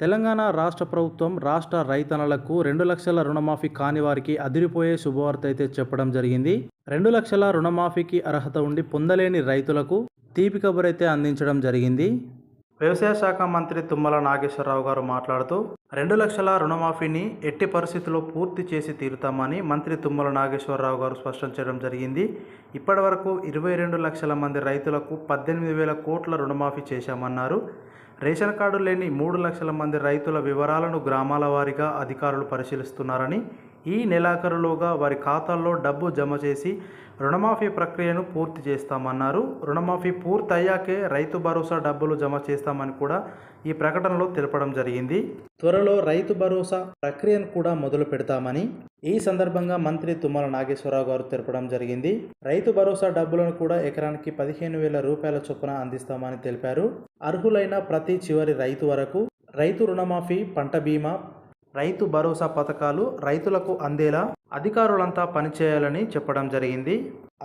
తెలంగాణ రాష్ట్ర ప్రభుత్వం రాష్ట్ర రైతన్నలకు రెండు లక్షల రుణమాఫీ కాని వారికి అదిరిపోయే శుభవార్త అయితే చెప్పడం జరిగింది. రెండు లక్షల రుణమాఫీకి అర్హత ఉండి పొందలేని రైతులకు తీపి కబురైతే అందించడం జరిగింది. వ్యవసాయ శాఖ మంత్రి తుమ్మల నాగేశ్వరరావు గారు మాట్లాడుతూ రెండు లక్షల రుణమాఫీని ఎట్టి పరిస్థితుల్లో పూర్తి చేసి తీరుతామని మంత్రి తుమ్మల నాగేశ్వరరావు గారు స్పష్టం చేయడం జరిగింది. ఇప్పటి వరకు ఇరవై రెండు లక్షల మంది రైతులకు పద్దెనిమిది వేల కోట్ల రుణమాఫీ చేశామన్నారు. రేషన్ కార్డు లేని మూడు లక్షల మంది రైతుల వివరాలను గ్రామాల వారీగా అధికారులు పరిశీలిస్తున్నారని ఈ నెలాఖరులోగా వారి ఖాతాల్లో డబ్బు జమ చేసి రుణమాఫీ ప్రక్రియను పూర్తి చేస్తామన్నారు. రుణమాఫీ పూర్తి అయ్యాకే రైతు భరోసా డబ్బులు జమ చేస్తామని కూడా ఈ ప్రకటనలో తెలపడం జరిగింది. త్వరలో రైతు భరోసా ప్రక్రియను కూడా మొదలు పెడతామని ఈ సందర్భంగా మంత్రి తుమ్మల నాగేశ్వరరావు గారు తెలపడం జరిగింది. రైతు భరోసా డబ్బులను కూడా ఎకరానికి పదిహేను వేల రూపాయల చొప్పున అందిస్తామని తెలిపారు. అర్హులైన ప్రతి చివరి రైతు వరకు రైతు రుణమాఫీ పంట బీమా రైతు భరోసా పథకాలు రైతులకు అందేలా అధికారులంతా పనిచేయాలని చెప్పడం జరిగింది.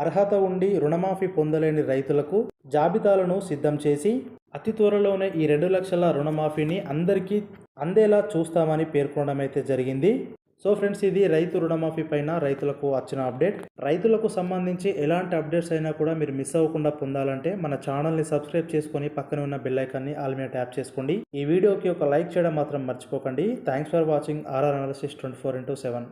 అర్హత ఉండి రుణమాఫీ పొందలేని రైతులకు జాబితాలను సిద్ధం చేసి అతి త్వరలోనే ఈ రెండు లక్షల రుణమాఫీని అందరికీ అందేలా చూస్తామని పేర్కొనడం అయితే జరిగింది. సో ఫ్రెండ్స్ ఇది రైతు రుణమాఫీ పైన రైతులకు వచ్చిన అప్డేట్. రైతులకు సంబంధించి ఎలాంటి అప్డేట్స్ అయినా కూడా మీరు మిస్ అవ్వకుండా పొందాలంటే మన ఛానల్ని సబ్స్క్రైబ్ చేసుకొని పక్కన ఉన్న బెల్ ఐకాన్ని ఆల్ మీద ట్యాప్ చేసుకోండి. ఈ వీడియోకి ఒక లైక్ చేయడం మాత్రం మర్చిపోకండి. Thanks for watching RR analysis twenty four into seven